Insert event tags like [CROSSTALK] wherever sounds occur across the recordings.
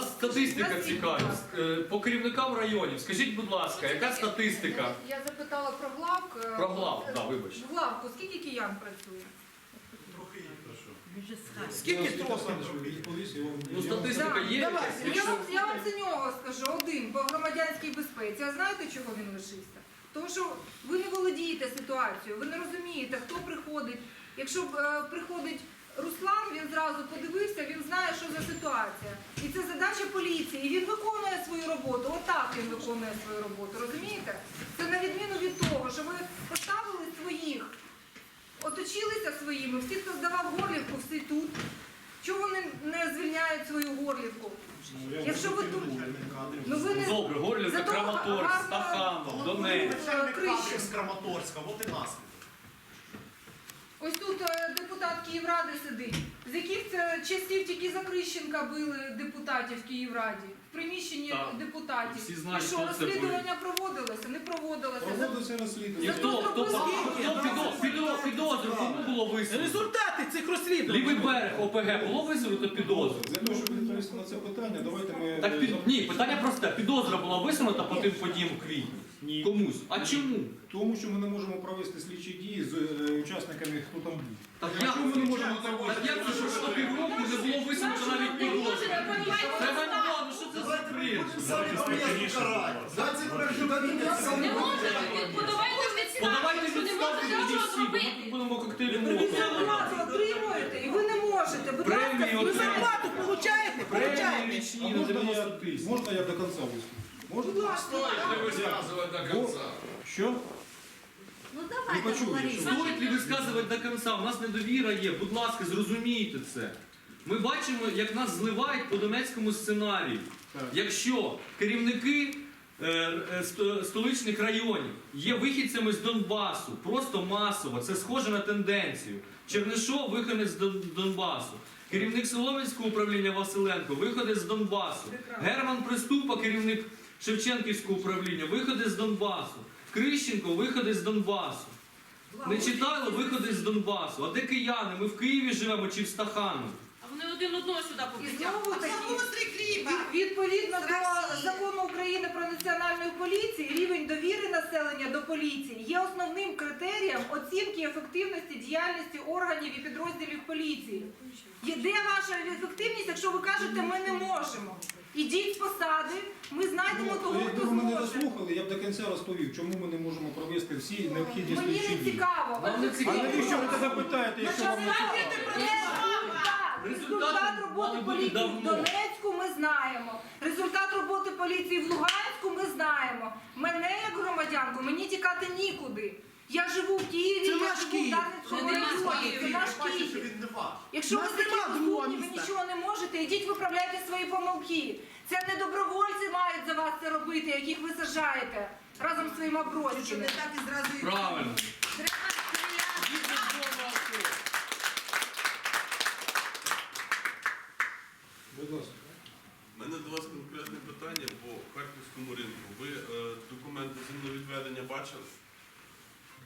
Нас статистика цікавить. Е, По керівникам районів. Скажіть, будь ласка, яка статистика? Я запитала про главк. е, Про главк, да, вибач. В главку скільки киян працює? Скільки трохи? Ну, статистика є. Давай, я вам, я вам за нього скажу один по громадянській безпеці. А знаєте, чого він лишився? Тому що ви не володієте ситуацією, ви не розумієте, хто приходить. Якщо е, приходить Руслан, він зразу подивився, він знає, що за ситуація. І це задача поліції. І він виконує свою роботу. Отак він виконує свою роботу. Розумієте? Це на відміну від того, що ви поставили своїх, оточилися своїми, всі, хто здавав горлівку, всі тут. Чого вони не звільняють свою горлівку? Якщо ви тут, ну ви не Добре, Горлівка, Зато Краматорськ, гарно- Стаханов, Донець. Начальник кадрів з Краматорська, от і наслідок. Ось тут е, депутат Київради сидить. З яких це часів тільки закрищенка били депутатів в Київраді? В приміщенні Так. депутатів. Всі знають, І що, розслідування проводилося? Не проводилося. Проводилося розслідування. хто, хто, хто, підо- підо- підозру кому було висунуто? Результати цих розслідувань. Лівий берег ОПГ було висунуто підозру? Відповісти на це питання, давайте ми... Так е, під ні, питання просте. Підозра була висунута по тим подіям в квітні. Ні. Комусь. А чому? Тому що ми не можемо провести слідчі дії з е, учасниками, хто там був. Так як чому ми не можемо так проводити? як це що півроку не було висунуто навіть підозри? Треба не ну що це за бред? Самі карають. Не може, від- подавайте Подавайте що не відставку можете тоді нічого всі, ми зробити. будемо коктейлі Ви молотова. зарплату отримуєте, і ви не можете. Будь ласка, Премії Ви отримуєте. зарплату получаєте? Премії Получаєте. А річні на можна 90 я, тисяч. можна я до кінця виступлю? Можна? будь ласка. Бо- Що? Ну давайте почули, говорити. що- Стоїть ли висказувати до кінця? У нас недовіра є. Будь ласка, зрозумійте це. Ми бачимо, як нас зливають по донецькому сценарію. Якщо керівники столичних районів є вихідцями з Донбасу, просто масово, це схоже на тенденцію. Чернишов виходить з Донбасу. Керівник Солом'янського управління Василенко виходить з Донбасу. Герман Приступа, керівник Шевченківського управління, виходить з Донбасу. Крищенко виходить з Донбасу. Не читали виходить з Донбасу. А де кияни? Ми в Києві живемо чи в Стаханові? Вони один одного сюди І попитягли. знову таки, від- відповідно до закону України про національну поліцію, рівень довіри населення до поліції є основним критерієм оцінки ефективності діяльності органів і підрозділів поліції. Є- Де ваша ефективність, якщо ви кажете, ми не можемо? Ідіть з посади, ми знайдемо того, хто Якби ви мене зможе. дослухали, я б до кінця розповів, чому ми не можемо провести всі необхідні Мені слідчі не дії. цікаво. Не А навіщо ви тоді питаєте, якщо вам не цікаво? Результат. Результат роботи поліції в. Донецьку ми знаємо. Результат роботи поліції в Луганську ми знаємо. Мене як громадянку мені тікати нікуди. Я живу в Києві, Це я наш живу в Київ. Дарницькому Це наш районі. Це наш Київ. Якщо ви такі розумні, ви нічого не можете, ідіть виправляйте свої помилки. Це не добровольці мають за вас це робити, яких ви сажаєте разом з своїми оброзками. Правильно. Будь ласка. У мене до вас конкретне питання по харківському ринку. Ви е, документи землевідведення бачили?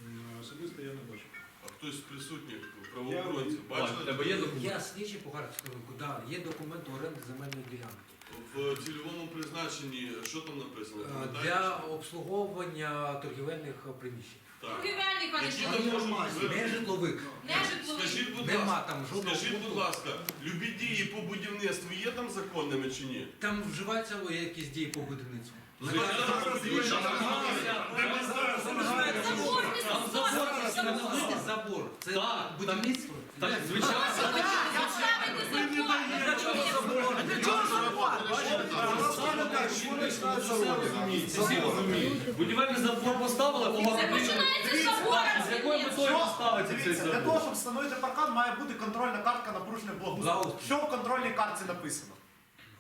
М, Особисто я не бачу. А хтось з присутніх правоохоронців Бачите, бачили? в тебе є документ? Я слідчий по Харківському ринку, да, є документ оренди земельної ділянки. В цільовому призначенні що там написано? Е, Пам'ятаєте? Для обслуговування торгівельних е, приміщень. Так. Торгівельник, не Які житловий. там можуть бути? Житлових. Не житловий. Скажіть, будь Нема ласка, там жодного скажіть, будь пункту. ласка, любі дії по будівництву є там законними чи ні? Там вживаються якісь дії по будівництву. Не забор. Це Так, будівництво. Так, звичайно. Всі розуміють. Будівельний забор поставили, Це погано. починається з забора. З якою метою поставиться цей Дивіться, для того, забор? щоб встановити паркан, має бути контрольна картка на порушення. Благоустрою. Що в контрольній картці написано?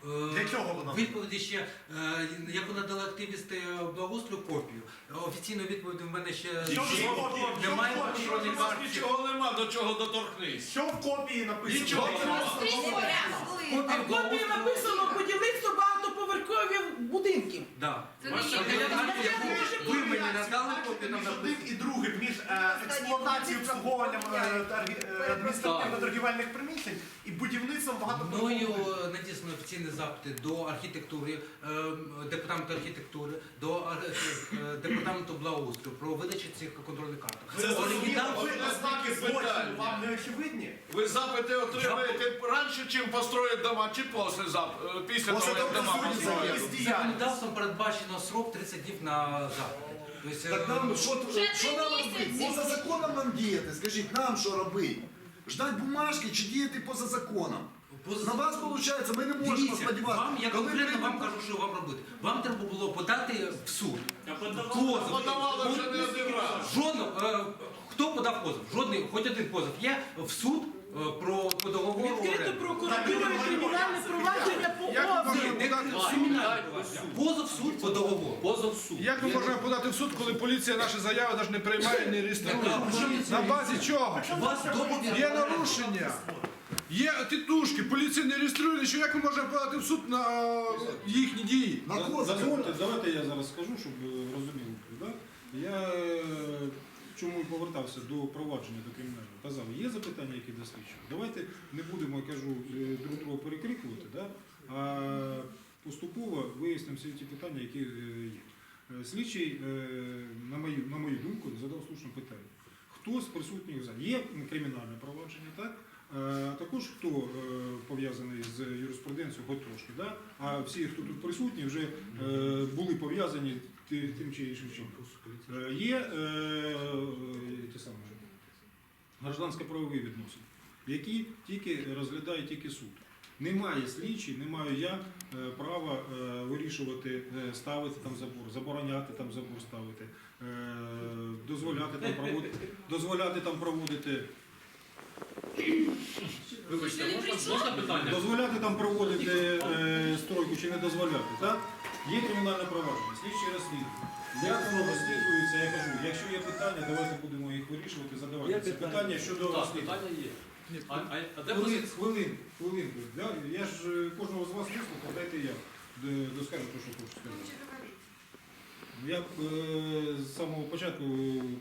Е, Для чого вона? Відповіді ще, е, яку надали активісти благоустрою копію. Офіційної відповіді в мене ще Що в копії? Що в немає контрольної карти. Нічого нема, до чого доторкнись. Що в копії написано? Нічого. А в копії написано будівництво багатоповерхових будинків. Да. Це не є. Ви мені надали копію нам написано. Е, експлуатацією і обслуговуванням е, е, адміністративно-торгівельних приміщень і будівництвом Мною багатоповерхових. е, надіслано офіційні запити до архітектури, департаменту архітектури, до департаменту благоустрою про видачу цих контрольних карток. Це зрозуміло, Оригінал ви ознаки злочину вам не очевидні? Ви запити отримаєте раніше, чим построїть дома, чи після зап... е, після того, як дома законодавством передбачено срок 30 днів на запит. Так нам е, що, що нам робити? Поза законом нам діяти. Скажіть, нам що робити? Ждать бумажки чи діяти поза законом? поза- На вас виходить, ми не можемо Дивіться, сподіватися. вам, я Коли конкретно прийде- вам кажу, що вам робити. Вам треба було подати в суд. Позов. Подавали вже не один раз. Жодного, е, хто подав позов? Жодний, хоч один позов є в суд про по договору. Відкрито і кримінальне провадження по провадження. Позов в суд по договору. Позов суд. Як ми можемо подати в суд, коли поліція наші заяви навіть не приймає, не реєструє? На базі чого? Є нарушення. Є тітушки, поліція не реєструє, нічого. як ми можемо подати в суд на е, їхні дії? На кого Дозвольте, давайте я зараз скажу, щоб ви розуміли. Повертався до провадження до кримінального. Казав, є запитання, які до. Давайте не будемо, я кажу, е, друг друга перекрикувати, да? а поступово вияснимо всі ті питання, які е, є. Е, Слідчий, на мою, на мою думку, задав слушне питання. Хто з присутніх залі? Є кримінальне провадження, так? Е, Також хто пов'язаний з юриспруденцією, хоч трошки, да? а всі, хто тут присутні, вже були пов'язані тим чи іншим чином. Е, Є е, ті граждансько-правові відносини, які тільки розглядає тільки суд. Немає слідчий, не маю я е, права е, вирішувати, ставити там забор, забороняти там забор ставити, дозволяти там проводити, дозволяти там проводити Вибачте, можна, можна питання? Дозволяти там проводити е, стройку чи не дозволяти, так? Є кримінальне провадження, слідчі розслідування. Як воно розслідується, я кажу, якщо є питання, давайте будемо їх вирішувати, задавати ці питання щодо Так, розслідування. питання є. А, а, а де Хвилин, позиція? хвилин, хвилинку. Да? Я ж е, кожного з вас вислухав, дайте я д- доскажу те, що хочу сказати. Я б, е, з самого початку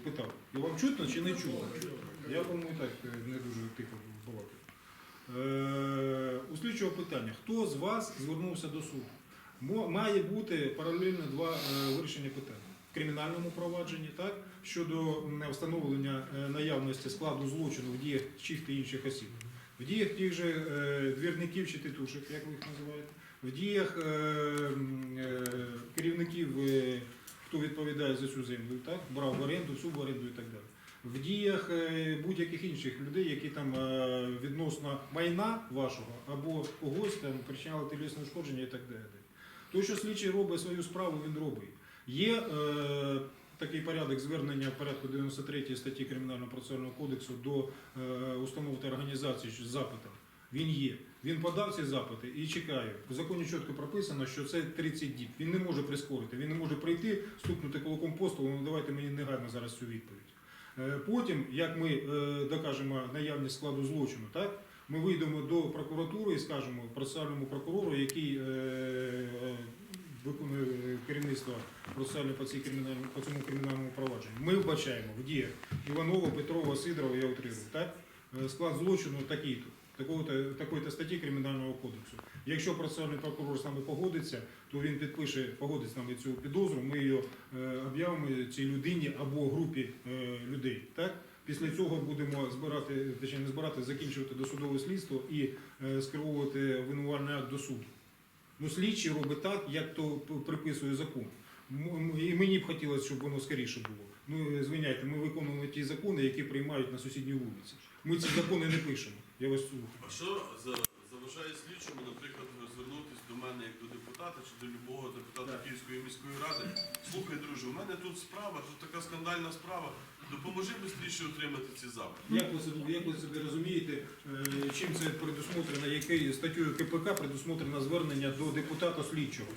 питав, я вам чутно чи не чутно? Я, по-моєму, і так е, не дуже тихо балакаю. Е, у слідчого питання, хто з вас звернувся до суду? Має бути паралельно два е, вирішення питання. В кримінальному провадженні, так, щодо встановлення е, наявності складу злочину в діях чих та інших осіб. В діях тих же е, двірників чи титушок, як ви їх називаєте, в діях керівників, хто відповідає за цю землю, так, брав в оренду, суборенду і так далі. В діях будь-яких інших людей, які там відносно майна вашого або когось там причиняли тілесне ушкодження і так далі. То, що слідчий робить свою справу, він робить. Є е, такий порядок звернення в порядку 93 статті Кримінального процесуального кодексу до е, установ та організацій з запитом. Він є. Він подав ці запити і чекає. В законі чітко прописано, що це 30 діб. Він не може прискорити, він не може прийти, стукнути кулаком по столу, ну давайте мені негайно зараз цю відповідь. Е, Потім, як ми е, докажемо наявність складу злочину, так, ми вийдемо до прокуратури і скажемо процесуальному прокурору, який е, е, виконує керівництво процесуальне по, по цьому кримінальному провадженню. Ми вбачаємо в діях Іванова, Петрова, Сидорова, я утрирую, так? Е, склад злочину такий-то. Такої-то статті Кримінального кодексу. Якщо процесуальний прокурор нами погодиться, то він підпише, погодить з нами цю підозру, ми її об'явимо цій людині або групі людей. Так? Після цього будемо збирати, точніше не збирати, закінчувати досудове слідство і е, скеровувати обвинувальний акт до суду. Ну, слідчий робить так, як то приписує закон. І мені б хотілося, щоб воно скоріше було. Ну, звиняйте, ми виконуємо ті закони, які приймають на сусідній вулиці. Ми ці закони не пишемо. Я вас слухаю. А що заважає слідчому, наприклад, звернутися до мене як до депутата чи до любого депутата Київської міської ради? Слухай, друже, у мене тут справа, тут така скандальна справа. Допоможи швидше отримати ці запити. Як ви, собі- як ви собі розумієте, е, чим це предусмотрено, якою статтею КПК предусмотрено звернення до депутата слідчого?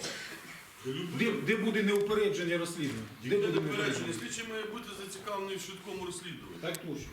Де, де буде неупередження розслідування? Де буде не неупередження? Слідчий має бути зацікавлений в швидкому розслідуванні. Так точно.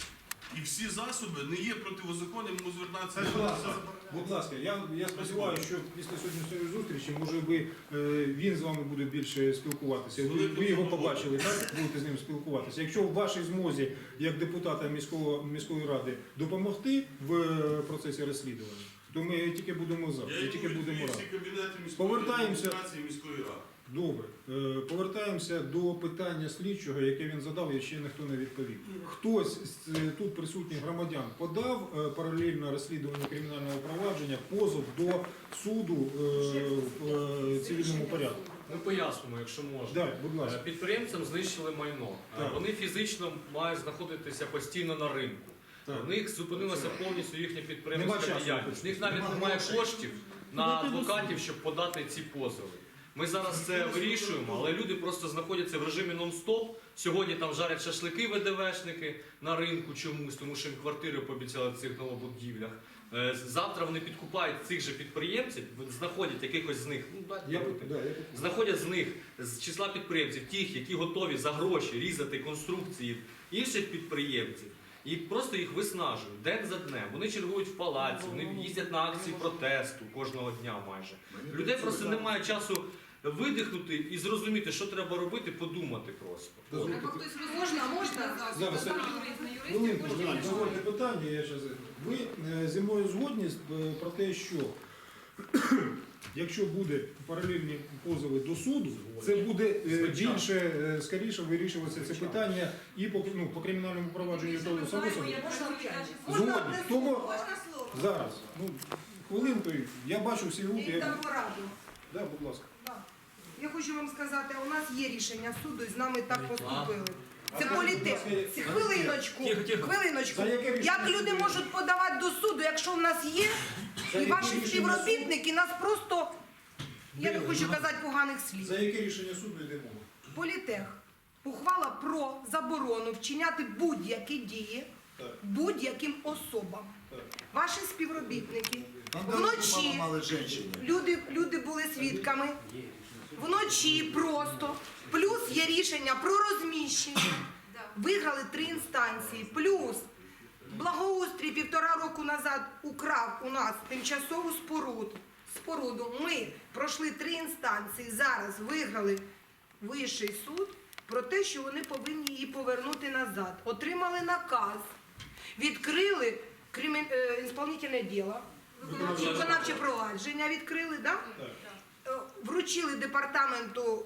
І всі засоби не є противозаконним, йому звертатися Будь до ласка, будь ласка, я, я сподіваюся, що після сьогоднішньої зустрічі, може ви, е, він з вами буде більше спілкуватися. Ви, ви його побачили, так? Будете з ним спілкуватися. Якщо в вашій змозі, як депутата міського, міської ради, допомогти в е, процесі розслідування, то ми тільки будемо за. Я йому тільки будемо раді. всі кабінети міської Повертаємося. адміністрації міської ради. Добре, Е, повертаємося до питання слідчого, яке він задав, і ще ніхто не відповів. Хтось з е, тут присутніх громадян подав е, паралельно розслідування кримінального провадження позов до суду в цивільному порядку. Ми пояснимо, якщо можна. Так, будь ласка. Підприємцям знищили майно. Так. Вони фізично мають знаходитися постійно на ринку. Так. В них зупинилася повністю їхня підприємська діяльність. В них навіть немає коштів на адвокатів, щоб подати ці позови. Ми зараз це вирішуємо, але люди просто знаходяться в режимі нон-стоп. Сьогодні там жарять шашлики ВДВшники на ринку чомусь, тому що їм квартири пообіцяли в цих новобудівлях. Е, Завтра вони підкупають цих же підприємців, знаходять якихось з них. Ну, дайте Я, да, я знаходять з них з числа підприємців, тих, які готові за гроші різати конструкції інших підприємців, і просто їх виснажують день за днем. Вони чергують в палаці, вони їздять на акції протесту кожного дня майже. Людей просто немає часу видихнути і зрозуміти, що треба робити, подумати просто. Дозвольте, Можна, можна? Зараз, Хвилинку, дозвольте питання, я щас... Ви е, зі мною згодні з- е, про те, що [CLEARS THROAT] якщо буде паралельні позови до суду, це буде е, Звичайно. більше, е, скоріше вирішуватися це питання і по, ну, по кримінальному провадженню того само собою. Згодні. Тому зараз, ну, хвилинку, я бачу всі руки. І Я... дам пораду. Да, будь ласка. Я хочу вам сказати, у нас є рішення суду, і з нами так поступили. Це політик. Хвилиночку, Тихо, тихо. хвилиночку. За яке рішення Як люди суду? можуть подавати до суду, якщо в нас є, За і яке ваші рішення співробітники нас просто, я не хочу казати поганих слів. За яке рішення суду йде мова? Політех. Ухвала про заборону вчиняти будь-які дії Так. будь-яким особам. Так. Ваші співробітники вночі люди, люди були свідками. Вночі просто. Плюс є рішення про розміщення. Виграли три інстанції. Плюс благоустрій півтора року назад украв у нас тимчасову споруду. Споруду. Ми пройшли три інстанції. Зараз виграли вищий суд про те, що вони повинні її повернути назад. Отримали наказ, відкрили кримін... е, ісполнительне діло, виконавче провадження відкрили, да? Так. Е, вручили департаменту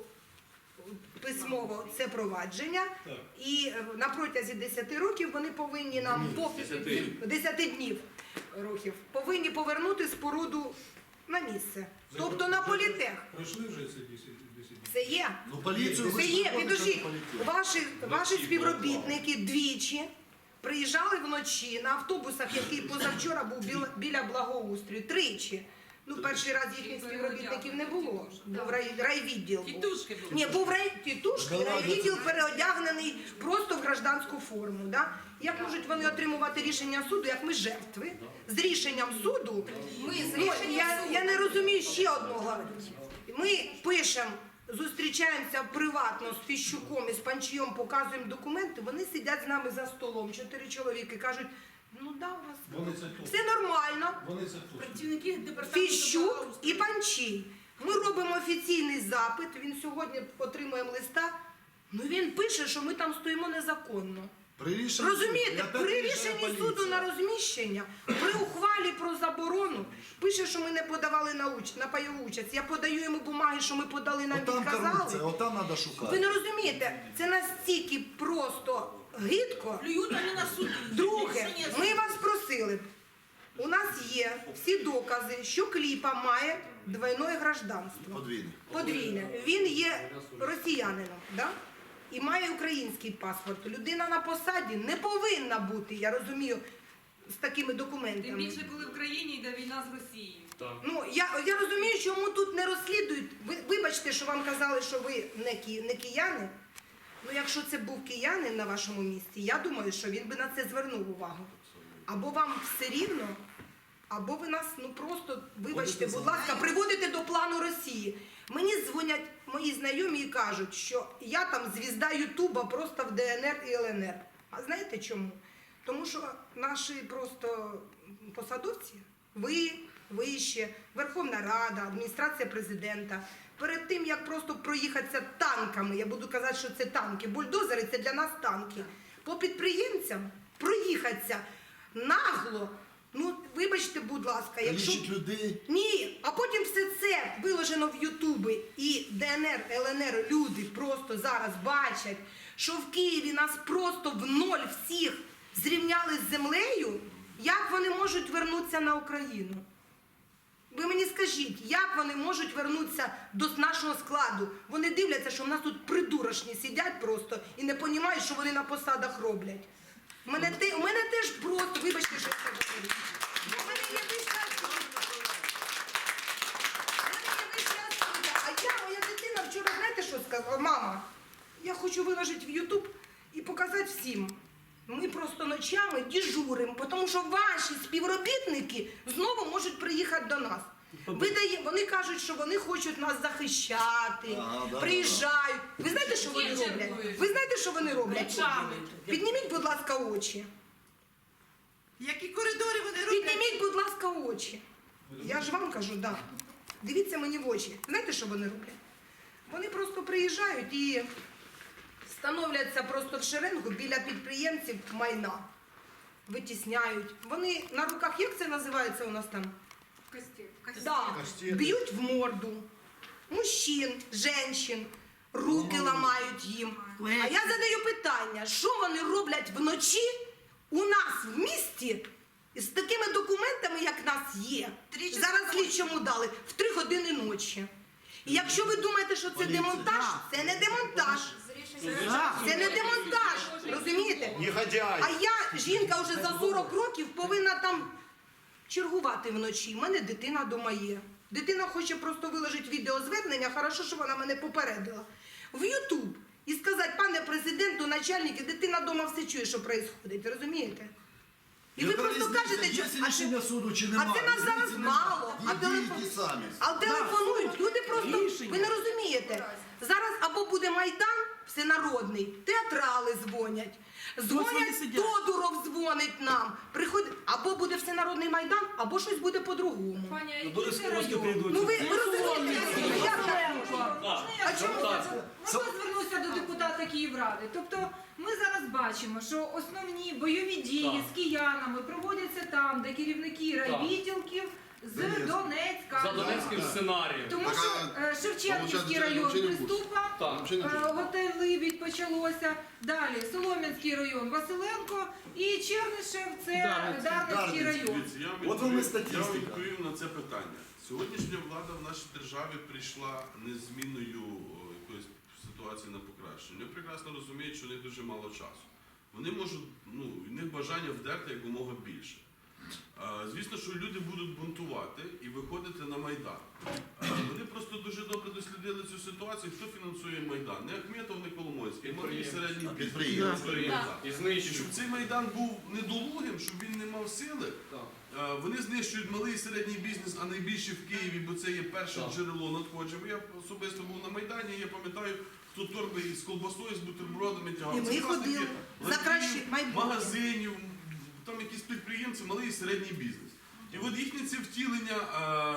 письмово це провадження, Так. і е, на протязі 10 років вони повинні нам по 10. 10 днів років повинні повернути споруду на місце. Тобто на політех. Пройшли вже ці 10 днів? Це є. Ну поліцію Це є, поліцію. Ваші, ваші співробітники двічі приїжджали вночі на автобусах, який позавчора був біля, біля благоустрою. Тричі. Ну, перший раз їхніх співробітників не було. Був рай, райвідділ. був. Тітушки були. Ні, був рай, тітушки, райвідділ переодягнений просто в гражданську форму. Да? Як можуть вони отримувати рішення суду, як ми жертви? З рішенням суду. Ми з Ну, рішенням я, суду. я не розумію ще одного. Ми пишемо, зустрічаємося приватно з Фіщуком і з Панчієм, показуємо документи, вони сидять з нами за столом, чотири чоловіки, кажуть, ну да, у вас Вони це тут. все нормально. Вони це тут. Працівники департаменту Фіщук і Панчій. Ми робимо офіційний запит, він сьогодні отримуємо листа. Ну він пише, що ми там стоїмо незаконно. При рішенні Розумієте, суду. Я при рішенні поліція. суду на розміщення, при ухвалі про заборону, пише, що ми не подавали на, уч... на пайову участь. Я подаю йому бумаги, що ми подали, нам Отам корупція, відказали. отам треба Ви не розумієте, це настільки просто гидко. Плюють вони на суді. Друге, ми вас просили. У нас є всі докази, що кліпа має двойне гражданство. Подвійне. Подвійне. Він є росіянином, да? І має український паспорт. Людина на посаді не повинна бути, я розумію, з такими Тим документами. більше, коли в країні йде війна з Росією. Так. Ну, я, я розумію, чому тут не розслідують. Ви, вибачте, що вам казали, що ви не, ки, не кияни. Ну, якщо це був киянин на вашому місці, я думаю, що він би на це звернув увагу. Або вам все рівно, або ви нас ну просто, вибачте, будь ласка, приводите до плану Росії. Мені дзвонять мої знайомі і кажуть, що я там звізда Ютуба просто в ДНР і ЛНР. А знаєте чому? Тому що наші просто посадовці, ви, вище, Верховна Рада, адміністрація президента, перед тим як просто проїхатися танками, я буду казати, що це танки, бульдозери це для нас танки. По підприємцям проїхатися нагло. Ну, вибачте, будь ласка, якщо Лічить людей. ні, а потім все це виложено в Ютуби і ДНР, ЛНР люди просто зараз бачать, що в Києві нас просто в ноль всіх зрівняли з землею. Як вони можуть вернутися на Україну? Ви мені скажіть, як вони можуть вернутися до нашого складу? Вони дивляться, що в нас тут придурочні сидять просто і не розуміють, що вони на посадах роблять. У мене, те, у мене теж просто, вибачте, що це говорю. У мене є є вища освіта. А я, моя дитина вчора, знаєте, що сказала? Мама, я хочу виложити в Ютуб і показати всім. Ми просто ночами дежуримо, тому що ваші співробітники знову можуть приїхати до нас. Ви дає- вони кажуть, що вони хочуть нас захищати, Ага, да, приїжджають. Ви знаєте, що вони роблять? чергують. Ви знаєте, що вони роблять? Ночами. Підніміть, будь ласка, очі. Які коридори вони роблять? Підніміть, будь ласка, очі. Я ж вам кажу, да. Дивіться мені в очі. Знаєте, що вони роблять? Вони просто приїжджають і становляться просто в шеренгу біля підприємців майна. Витісняють. Вони на руках, як це називається у нас там? Да, б'ють в морду. Мужчин, женщин, руки ламають їм. А я задаю питання, що вони роблять вночі у нас в місті з такими документами, як нас є. Зараз слідчому дали в три години ночі. І якщо ви думаєте, що це демонтаж, це не демонтаж. Це не демонтаж. Розумієте? Негодяй. А я, жінка вже за 40 років, повинна там чергувати вночі. У мене дитина дома є. Дитина хоче просто виложити відеозвернення, хорошо, що вона мене попередила. В Ютуб. І сказати, пане президенту, начальник, і дитина дома все чує, що відбувається, розумієте? І ви просто кажете, що а рішення суду чи а немає? це нас зараз мало. А телефон- а телефонують, люди просто ви не розумієте. Зараз або буде майдан всенародний, театрали дзвонять. Дзвонять, Тодуров дзвонить нам. Приходить, або буде всенародний майдан, або щось буде по-другому. Район? Ну ви, ви розумієте? як так? А чому. Можна звернутися до депутата Київради. Тобто ми зараз бачимо, що основні бойові дії Так. з киянами проводяться там, де керівники райвідділків з Донецька. За Донецьким сценарієм. Тому що е, Шевченківський район приступа, Так. е, готель Либідь. Далі Солом'янський район Василенко і Чернишев це Дарницький район. Дивіться, я вам От вам і відповім- Я вам відповім на це питання. Сьогоднішня влада в нашій державі прийшла не зміною о, якоїсь ситуації на покращення. Вони прекрасно розуміють, що у них дуже мало часу. Вони можуть, ну, в них бажання вдерти якомога більше. Звісно, що люди будуть бунтувати і виходити на Майдан. Вони просто дуже добре дослідили цю ситуацію. Хто фінансує Майдан? Не Ахметов, не Коломойський, малий і середній. І І щоб цей майдан був недолугим, щоб він не мав сили, вони знищують малий і середній бізнес, а найбільше в Києві, бо це є перше джерело надходжень. Я особисто був на майдані, я пам'ятаю, хто торби із колбасою, з бутербродами тягав. І ми ходили за майбутнє. магазинів, там якісь підприємці, малий і середній бізнес. І от їхнє це втілення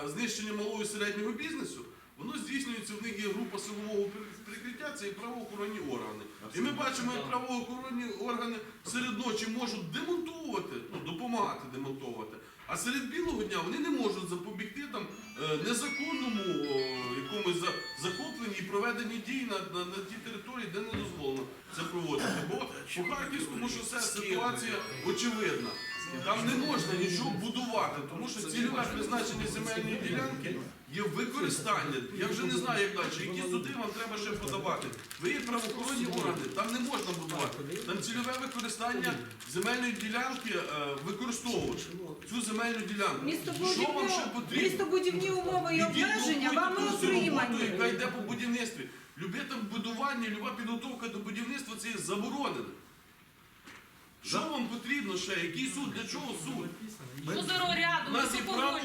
знищення малого і середнього бізнесу. Воно здійснюється, в них є група силового прикриття, це і правоохоронні органи. І ми бачимо, як правоохоронні органи серед ночі можуть демонтувати, ну, допомагати демонтовувати. А серед білого дня вони не можуть запобігти там е, незаконному якомусь захопленню і проведенні дій на, на, на тій території, де не дозволено це проводити. Бо по Харківському шосе ситуація очевидна. Там не можна нічого будувати, тому що цільове призначення земельної ділянки є використання. Я вже не знаю, як далі. Які суди вам треба ще подавати. Ви є правоохоронні органи, там не можна будувати. Там цільове використання земельної ділянки е, використовувати. Цю земельну ділянку. Що вам ще потрібно? містобудівні умови і обмеження вам не отримані. яка йде по будівництві. Любе там будування, люба підготовка до будівництва це є заборонено. Що вам потрібно ще? Який суд? Для чого суд? У нас є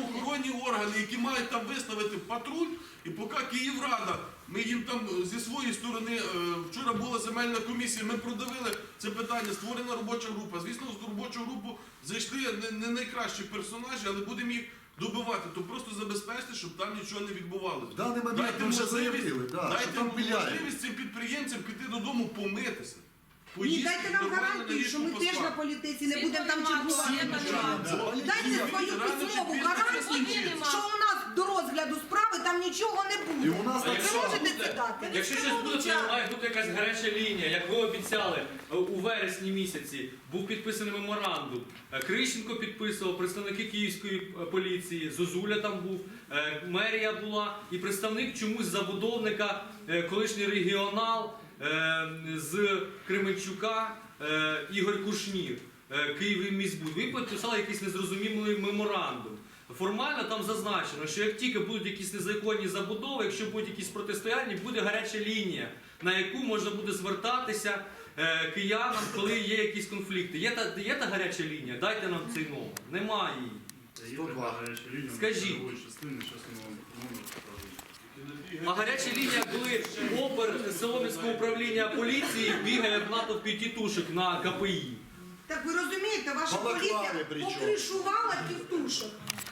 правоохоронні органи, які мають там виставити патруль, і поки Київрада, ми їм там е, зі своєї сторони, е, вчора була земельна комісія, ми продавили це питання, створена робоча група. Звісно, в робочу групу зайшли не, не найкращі персонажі, але будемо їх добивати. То просто забезпечте, щоб там нічого не відбувалося. В даний момент Дайте ми вже можливість- заявили, да, що дайте там можливість цим підприємцям піти додому помитися. Ні, дайте нам гарантію, що ми теж на політиці не будемо там чергувати. Дайте свою письмову гарантію, що у нас до розгляду справи там нічого не І буде. у нас так якщо Ви можете це дати? Якщо щось буде, то має бути якась гаряча лінія, як ви обіцяли е, у вересні місяці. Був підписаний меморандум. Е, Крищенко підписував, представники київської е, поліції, Зозуля там був, е, мерія була, і представник чомусь забудовника, е, колишній регіонал з Кременчука е, Ігор Кушнір, е, Київміськбуд. Ви підписали якийсь незрозумілий меморандум. Формально там зазначено, що як тільки будуть якісь незаконні забудови, якщо будуть якісь протистояння, буде гаряча лінія, на яку можна буде звертатися е, киянам, коли є якісь конфлікти. Є та, є та гаряча лінія? Дайте нам цей номер. Немає її. 102. Скажіть. А гаряча лінія, коли опер Солом'янського управління поліції бігає в натовпі тітушок на КПІ. Так ви розумієте, ваша Балаклави поліція причому. покришувала тітушок.